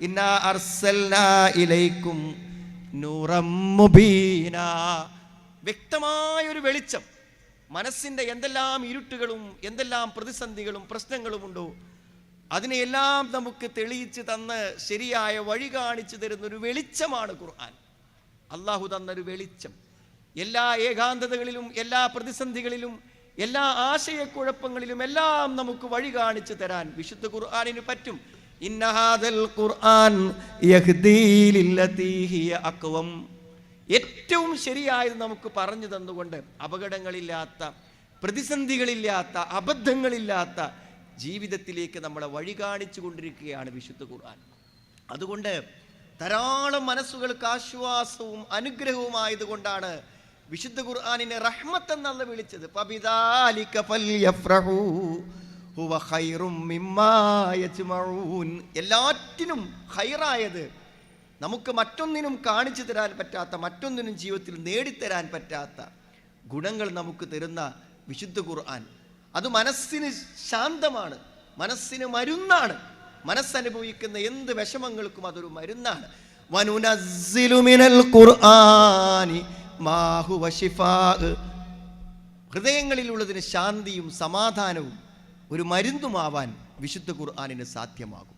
ഇന്നാ അർസൽനാ ഇലൈക്കും വെളിച്ചം. മനസ്സിന്റെ എന്തെല്ലാം ഇരുട്ടുകളും എന്തെല്ലാം പ്രതിസന്ധികളും പ്രശ്നങ്ങളും ഉണ്ടോ? അതിനെയെല്ലാം നമുക്ക് തെളിയിച്ച് തന്ന് ശരിയായ വഴി കാണിച്ചു തരുന്ന ഒരു വെളിച്ചമാണ് ഖുർആൻ. അള്ളാഹു തന്നൊരു വെളിച്ചം. എല്ലാ ഏകാന്തതകളിലും എല്ലാ പ്രതിസന്ധികളിലും എല്ലാ ആശയക്കുഴപ്പങ്ങളിലും എല്ലാം നമുക്ക് വഴി കാണിച്ചു തരാൻ വിശുദ്ധ ഖുർആാനിന് പറ്റും. ഖുർആൻ ഏറ്റവും ശരിയായത് നമുക്ക് പറഞ്ഞു തന്നുകൊണ്ട് അപകടങ്ങളില്ലാത്ത പ്രതിസന്ധികളില്ലാത്ത അബദ്ധങ്ങളില്ലാത്ത ജീവിതത്തിലേക്ക് നമ്മളെ വഴി കാണിച്ചു കൊണ്ടിരിക്കുകയാണ് വിശുദ്ധ ഖുർആൻ. അതുകൊണ്ട് ധാരാളം മനസ്സുകൾക്ക് ആശ്വാസവും അനുഗ്രഹവുമായതുകൊണ്ടാണ് വിശുദ്ധ ഖുർആനിനെ റഹ്മത്ത് എന്നല്ല വിളിച്ചത്. എല്ലാറ്റിനും ഹൈറായത് നമുക്ക് മറ്റൊന്നിനും കാണിച്ചു തരാൻ പറ്റാത്ത മറ്റൊന്നിനും ജീവിതത്തിൽ നേടിത്തരാൻ പറ്റാത്ത ഗുണങ്ങൾ നമുക്ക് തരുന്ന വിശുദ്ധ ഖുർആൻ. അത് മനസ്സിന് ശാന്തമാണ് മനസ്സിന് മരുന്നാണ്. മനസ്സനുഭവിക്കുന്ന എന്ത് വിഷമങ്ങൾക്കും അതൊരു മരുന്നാണ്. ഖുർആനി. ഹൃദയങ്ങളിലുള്ളതിന് ശാന്തിയും സമാധാനവും ഒരു മരുന്നുമാവാൻ വിശുദ്ധ ഖുർആാനിന് സാധ്യമാകും.